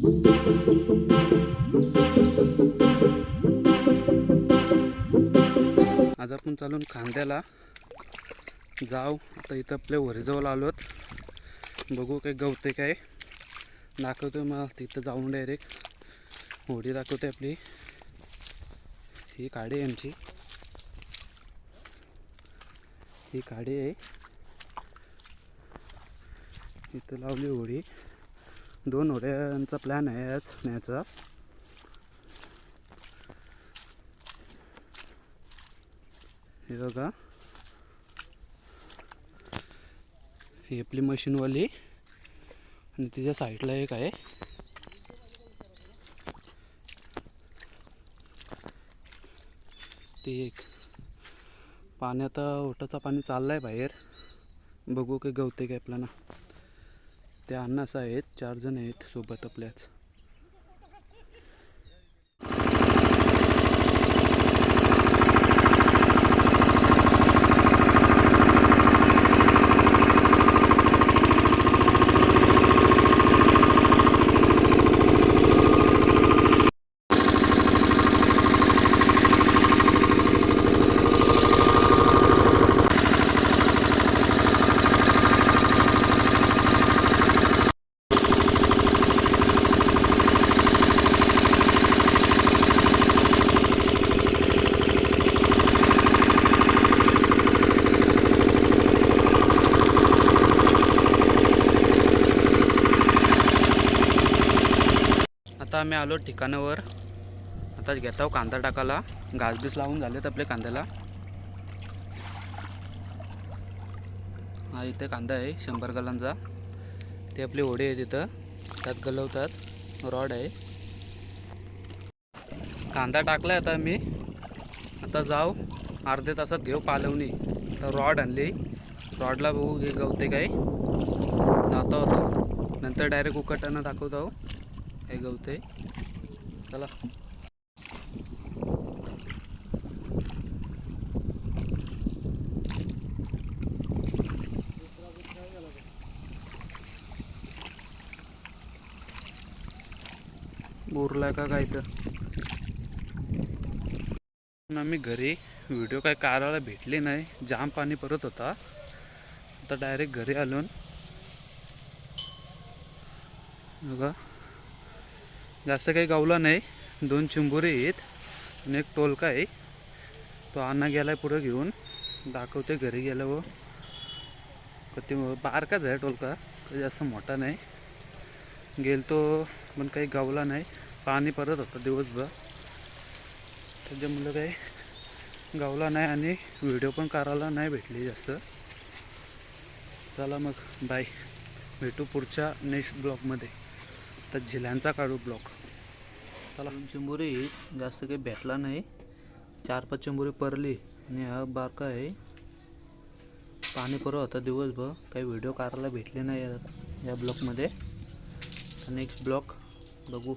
आज आपण चालून खांद्याला जाऊ. आता इथं आपल्या वरीजवळ आलोत. बघू काय गवते काय. दाखवतोय मला. तिथं जाऊन डायरेक्ट होडी दाखवते आपली. ही काडी आहे आमची. ही काडी आहे. इथं लावली होडी. दोन होड्यांचा प्लॅन आहे आज न्यायचा. हे बघा. ही आपली मशीनवाली. आणि तिच्या साईडला एक आहे. ती एक. पाण्यात ओटाचं पाणी चाललं आहे बाहेर. बघू काही गवते काय आपल्याला त्या अण्णास आहेत चार जण आहेत सोबत आपल्याच आता आम्ही आलो ठिकाणावर. आता घेत आहो कांदा टाकायला. घासबीस लावून झालेत आपल्या कांद्याला. हा इथे कांदा आहे शंभर गलांचा. ते आपली ओढे आहे तिथं त्यात गलवतात. रॉड आहे. कांदा टाकला आता मी आता जाऊ. अर्ध्या तासात घेऊ पालवणी. तर रॉड आणली. रॉडला बघू हे गवते काय. जाता होता नंतर डायरेक्ट उकटानं दाखवतो. हे गवते चला. बोरला का काय तर? आम्ही घरी व्हिडिओ काय काढायला भेटले नाही. जाम पाणी परत होता. आता डायरेक्ट घरी आलो. बघा. जास्त काही गावला नाही. दोन चिंबुरे आहेत आणि एक टोलका आहे. तो अण्णा आहे पुढं घेऊन. दाखवते घरी गेल्यावर. कधी बारकाच आहे टोलका. काही जास्त मोठा नाही. गेलतो पण काही गावला नाही. पाणी परत होतं दिवसभर. त्याच्यामुळं काही गावला नाही आणि व्हिडिओ पण करायला नाही भेटली जास्त. चला मग बाय. भेटू पुढच्या नेक्स्ट ब्लॉगमध्ये. तर झिल्यांचा काढू ब्लॉक. चला. चिंबोरी जास्त काही भेटला नाही. चार पाच चिंबोरी परली आणि हा बारका आहे. पाणी पुरव होता दिवसभर. काही व्हिडिओ काढायला भेटले नाही या- ब्लॉकमध्ये. नेक्स्ट ब्लॉक बघू.